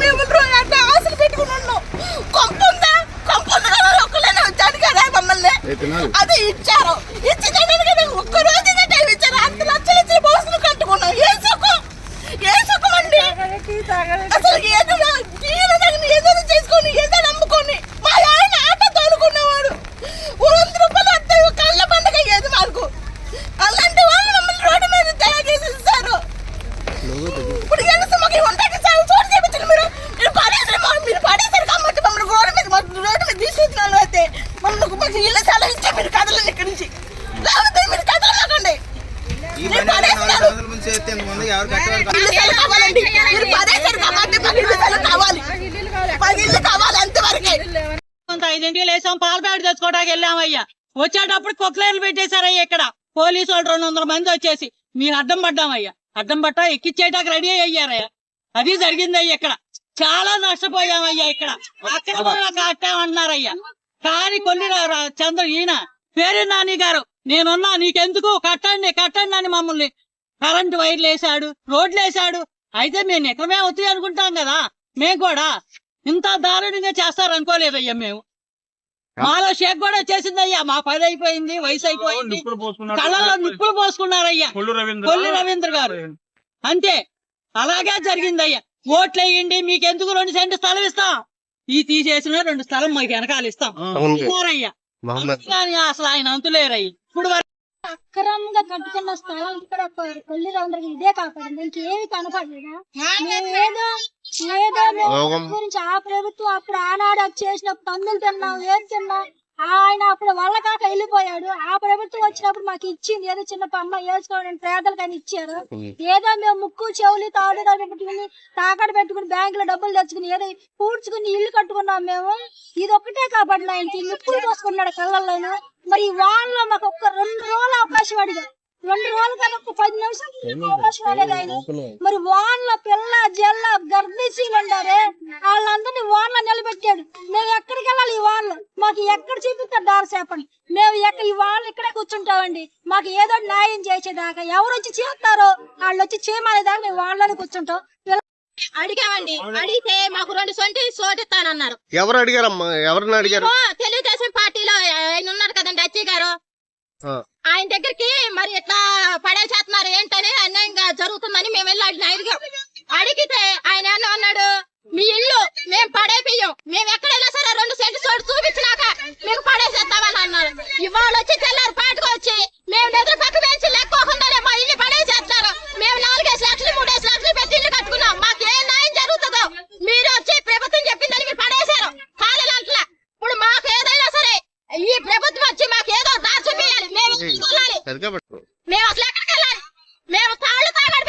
మేము రోజు అంటే ఆశలు పెట్టుకుని ఉన్నాం. కొంప ఉందా? కొంప ఉంది? కదా ఒక్కలేనే వచ్చాడు కదా మమ్మల్ని. అదే ఇచ్చారు. ఇచ్చిందంటే కదా ఒక్క రోజు టైం ఇచ్చారు. అంత లక్షలు ఇచ్చి బాసులు కట్టుకున్నాం. ఏ సుఖం? ఏ సుఖం అండి? అసలు ఏదో తీరు తగిన ఏదో చేసుకొని ఏదో నమ్ముకొని మా ఆయన ఆట తోలుకునేవాడు వంద రూపాయలు వస్తాయి కళ్ళ పండగ ఏది మాకు అలాంటి వాళ్ళు మమ్మల్ని రోడ్డు మీద తయారు ఇస్తారు ఇప్పుడు ఎంత మాకు ఉంటాకి చాలా చోటు చేపించారు మీరు మీరు పడేసారు మా- మీరు పడేసారు కాబట్టి మమ్మల్ని రోడ్డు మీద మాకు రోడ్డు మీద తీసుకొచ్చినారు అయితే మమ్మల్ని మాకు ఇల్లు చాలా ఇచ్చా మీరు కదలండి ఇక్కడి నుంచి లేకపోతే మీరు కదలమాకండి ఈ మీరు బండి నాలుగు పడేస్తారు వందల ముందు చేస్తే ఇంతమంది ఎవరు కట్టేవారు ఇల్లు స్థలం కావాలండి మీరు పడేసారు కాబట్టి మాకు ఇల్లు స్థలం కావాలి మాకు ఇల్లు కావాలి అంతవరకే కొంత ఐదింటికి లేసాం పాల ప్యాకెట్ తెచ్చుకోవడానికి వెళ్ళామయ్యా. వచ్చేటప్పుడు కొక్లైన్లు పెట్టేశారయ్యా ఇక్కడ. పోలీసు వాళ్ళు రెండు వందల మంది వచ్చేసి. మీరు అడ్డం పడ్డామయ్యా. అడ్డం పట్ట ఎక్కిచ్చేయడానికి రెడీ అయ్యారయ్యా. అది జరిగిందయ్యా ఇక్కడ. చాలా నష్టపోయామయ్యా ఇక్కడ. కట్టామన్నారయ్యా కానీ కొన్ని చంద్ర ఈయన పేరు నాని గారు నేనున్నా నీకెందుకు? కట్టండి కట్టండి అని మమ్మల్ని. కరెంటు వైర్లు వేసాడు రోడ్లు వేసాడు అయితే మేము ఎక్కడమే అవుతాయి అనుకుంటాం కదా. మేము కూడా ఇంత దారుణంగా చేస్తారు అనుకోలేదయ్యా మేము మాలో షేక్ కూడా వచ్చేసిందయ్యా. మా పని అయిపోయింది వయసు అయిపోయింది. నిప్పులు పోసుకున్నారు. కళ్ళల్లో నిప్పులు పోసుకున్నారయ్యా. కొల్లు రవీంద్ర. కొల్లి రవీంద్ర గారు. అంతే. అలాగే జరిగిందయ్యా. ఓట్లు వేయండి మీకెందుకు రెండు సెంటు స్థలం ఇస్తాం? ఈ తీసేసిన రెండు స్థలం మాకు వెనకాల ఇస్తాం. అసలు ఆయన అంతులేరయ్యి. ఇప్పుడు అక్రమంగా కట్టుకున్న స్థలం ఇక్కడ కొల్లి రౌండర్కి ఇదే కాపాడింది ఇంకేమి కనపడలేదా? మేము ఏదో ఏదో గురించి ఆ ప్రభుత్వం అప్పుడు ఆనాడు చేసిన పన్నులు తిన్నాం ఏం తిన్నాం ఆయన అప్పుడు వాళ్ళ కాక వెళ్ళిపోయాడు. ఆ ప్రభుత్వం వచ్చినప్పుడు మాకు ఇచ్చింది ఏదో చిన్న పమ్మ వేసుకోవడానికి పేదలకు అని ఇచ్చారు. ఏదో మేము ముక్కు చెవులు తాడు పెట్టుకుని తాకట్టు పెట్టుకుని బ్యాంకులో డబ్బులు తెచ్చుకుని ఏదో పూడ్చుకుని ఇల్లు కట్టుకున్నాం మేము. ఇది ఒక్కటే కాబట్టి ఆయనకి నిప్పులు పోసుకున్నాడు కళ్ళల్లోనూ. మరి ఈ వాళ్ళలో మాకు ఒక్క రెండు రోజులు అవకాశం అడిగారు రెండు రోజుల కన్నా ఒక పది నిమిషాలు అవకాశం అడిగారు ఆయన. మరి వాళ్ళ పిల్ల జల్ల గర్భిణీలు ఉండారే వాళ్ళందరినీ వాళ్ళ నిలబెట్టాడు. మేము ఎక్కడికి వెళ్ళాలి ఈ వాళ్ళు? మాకు ఎక్కడ చూపిస్తారు దారి చెప్పండి మేము ఎక్కడ వాళ్ళు ఇక్కడే కూర్చుంటామండి. మాకు ఏదో న్యాయం చేసేదాకా ఎవరు వచ్చి చేస్తారో వాళ్ళు వచ్చి చేయమనేదాకా మేము వాళ్ళని కూర్చుంటాం. అడిగామండి. అడిగితే మాకు రెండు సొంటి సోటిస్తానన్నారు. ఎవరు అడిగారమ్మా? ఎవరిని అడిగారు? తెలుగుదేశం పార్టీలో ఆయన ఉన్నారు కదండి అచ్చయ్య గారు. ఆయన దగ్గరికి మరి ఎట్లా పడేసేస్తున్నారు ఏంటని అన్యాయంగా జరుగుతుందని మేము వెళ్ళి అడిగాం అడిగితే అది కాబట్టి మేము అసలు ఎక్కడికి వెళ్ళాలి. మేము తాళ్ళు తాళాడు